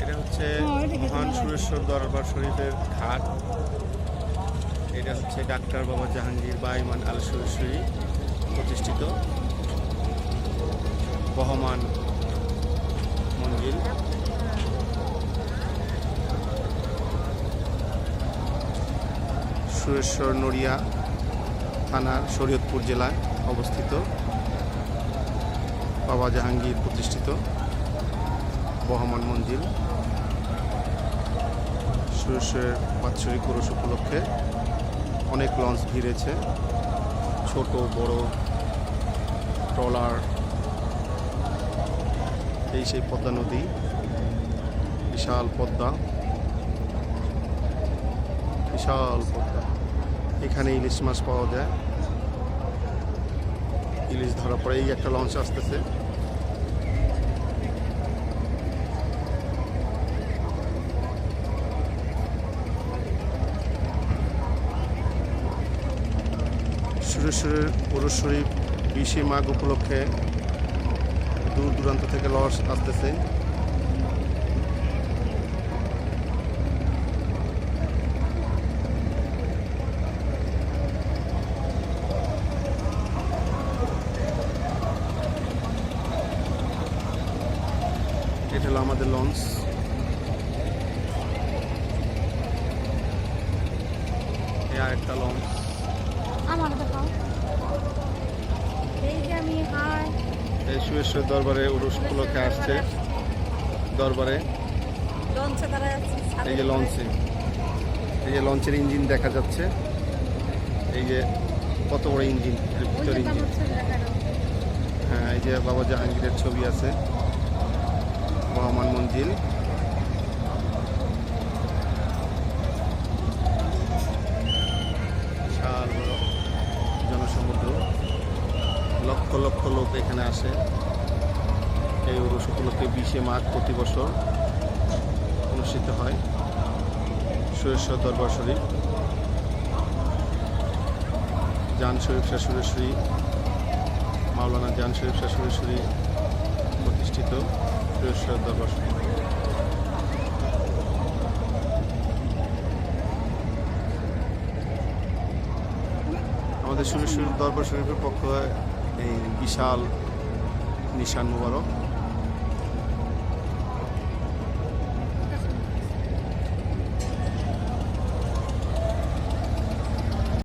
এটা হচ্ছে মহান সুরেশ্বর দরবার শরীফের ঘাট। এটা হচ্ছে ডাক্তার বাবা জাহাঙ্গীর বা ইমান আল সুরেশ্বরী প্রতিষ্ঠিত। বহমান মঞ্জিল সুরেশ্বর নড়িয়া থানার শরীয়তপুর জেলায় অবস্থিত। বাবা জাহাঙ্গীর প্রতিষ্ঠিত বহমান মঞ্জিল। সুরেশ্বরের বাৎসরিক পুরুষ উপলক্ষে অনেক লঞ্চ ভিড়েছে ছোট, বড়, ট্রলার, এই সেই পদ্মা নদী, বিশাল পদ্মা। বিশাল পদ্মা। এখানে ইলিশ মাছ পাওয়া যায়। ইলিশ ধরা পরেই একটা লঞ্চ আসতেছে। সুরেশ্বরের পুরো শরীফ, বিশে মাঘ উপলক্ষে দূর দূরান্ত থেকে লস আসতেছে। এটা হলো আমাদের লঞ্চ। এই আরেকটা লঞ্চ। আমার দেখাও এই যে আমি হাই। এই সুরেশ্বর দরবারে উরুষ উপলক্ষে আসছে। দরবারে। লঞ্চে এই যে লঞ্চে। এই যে লঞ্চের ইঞ্জিন দেখা যাচ্ছে। এই যে কত বড় ইঞ্জিন ভিতর ইঞ্জিন। হ্যাঁ এই যে বাবা জাহাঙ্গীরের ছবি আছে। মহামান মঞ্জিল। বিশাল জনসমুদ্র। লক্ষ লক্ষ লোক এখানে আসে। এই উরুষ উপলক্ষে বিশে মাঘ প্রতি বছর অনুষ্ঠিত হয়। সুরেশ্বর দরবার শরীফ। জান শরীফ শাহ সুরেশ্বরী, মাওলানা জান শরীফ শাহ প্রতিষ্ঠিত। সুরেশ্বর শুরু আমাদের দরবার শরীফের পক্ষ এই বিশাল নিশান মুবারক।